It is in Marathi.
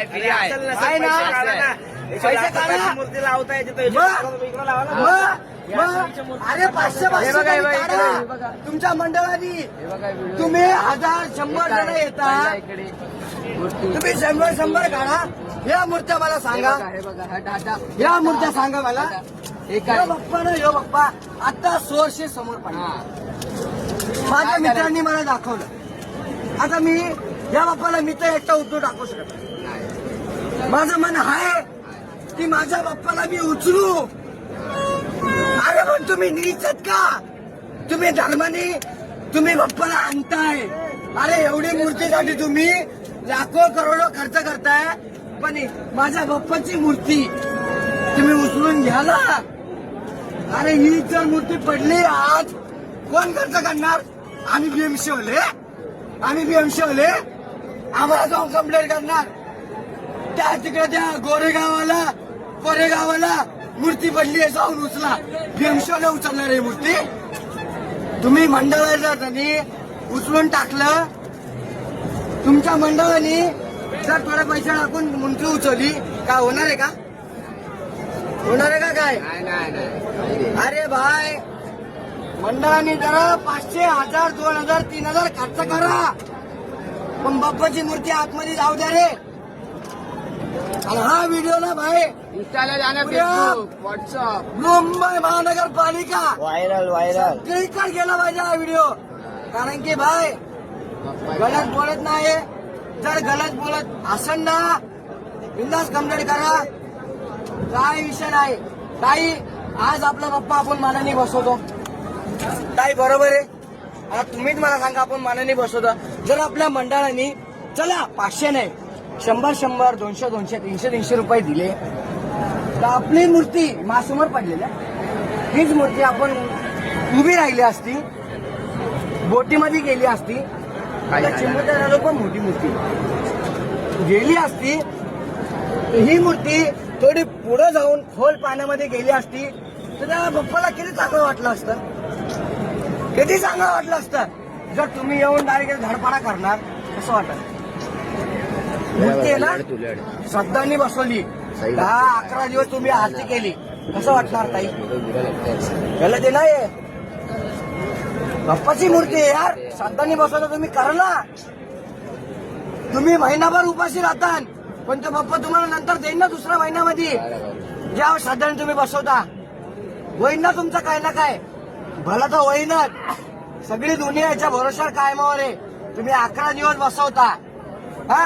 आहे, free आहे. असेल नसेल आहे ना? पैसे काढा ना. पैसे एकशे लाख काढा. रुपयाची मूर्ती लावता येते तर एकशे मग? लाख रुपये इकडं लावा ना. मग मग अरे पाचशे पाचशे हे बघा, हे बघा, तरी इकडे, हे बघा. काढा. तुमच्या मंडळाने तुम्ही हजार शंभर जण मूर्ती. तुम्ही शंभर शंभर काढा या मूर्त्या मला सांगा हे हा या मूर्त्या सांगा मला यो बाप्पा ना यो बाप्पा आता सोरशे समोर पडला हा माझ्या मित्रांनी मला दाखवलं आता मी या बाप्पाला मी तर एकटा उचलू टाकू शकत नाही. माझं मन आहे की माझ्या बाप्पाला मी उचलू. अरे पण तुम्ही नीचत का? तुम्ही धर्माने तुम्ही बाप्पाला आणताय. अरे एवढी मूर्तीसाठी तुम्ही लाखो करोडो खर्च करताय पण माझ्या बाप्पाची मूर्ती तुम्ही उचलून घ्या ना अरे ही जर मूर्ती पडली आज कोण खर्च करणार? आम्ही बीएमसी होले आम्ही बीएमसी होले आम्हाला जाऊन कंप्लेंट करणार. त्या तिकडे त्या गोरेगावाला कोरेगावाला मूर्ती पडली आहे जाऊन उचला. भीमशोला उचलणार आहे मूर्ती. तुम्ही मंडळाला त्यांनी उचलून टाकलं. तुमच्या मंडळाने जर थोडे पैसे टाकून मूर्ती उचलली काय होणार आहे का? होणार आहे का काय? नाही नाही नाही. अरे भाई मंडळाने जरा पाचशे हजार दोन हजार तीन हजार खर्च करा. पण बाप्पाची मूर्ती आतमध्ये जाऊ द्या रे. आणि हा व्हिडिओ ना भाई. इंस्टाला जाणं उद्या. फेसबुक व्हॉट्सअप मुंबई महानगरपालिका. व्हायरल व्हायरल सगळीकडे गेला पाहिजे हा व्हिडिओ कारण की भाई गलत बोलत नाही जर गलत बोलत असेल ना बिंदास कंप्लेंट करा. काय विषय नाही. ताई आज आपला बाप्पा आपण मानाने बसवतो. ताई बरोबर आहे. आता तुम्हीच मला सांगा आपण मानाने बसवतो. जर आपल्या मंडळाने चला पाचशे नाही. शंभर शंभर दोनशे दोनशे तीनशे तीनशे रुपये दिले. तर आपली मूर्ती मासमोर पडलेल्या हीच मूर्ती आपण उभी राहिली असती बोटीमध्ये गेली असती झालो? पण मोठी मूर्ती. गेली असती ही मूर्ती थोडी पुढे जाऊन खोल पाण्यामध्ये गेली असती तर त्या बाप्पाला किती चांगलं वाटलं असतं? किती चांगलं वाटलं असतं? जर तुम्ही येऊन डायरेक्ट धडपडा करणार कसं वाटत मूर्ती आहे ना तुलड श्रद्धांनी बसवली. दहा अकरा दिवस तुम्ही आरती केली. कसं वाटणार ताई? त्याला ते नाही बाप्पाची मूर्ती आहे यार. श्रद्धांनी बसवता तुम्ही करा ना तुम्ही महिनाभर उपाशी राहता पण तो बाप्पा तुम्हाला नंतर देईन ना दुसऱ्या महिन्यामध्ये. ज्या श्रद्धाने तुम्ही बसवता. होईन ना तुमचं काय ना काय. भला तर होईनच. सगळी दुनिया याच्या भरोशावर कायमावर आहे. तुम्ही अकरा दिवस बसवता. हा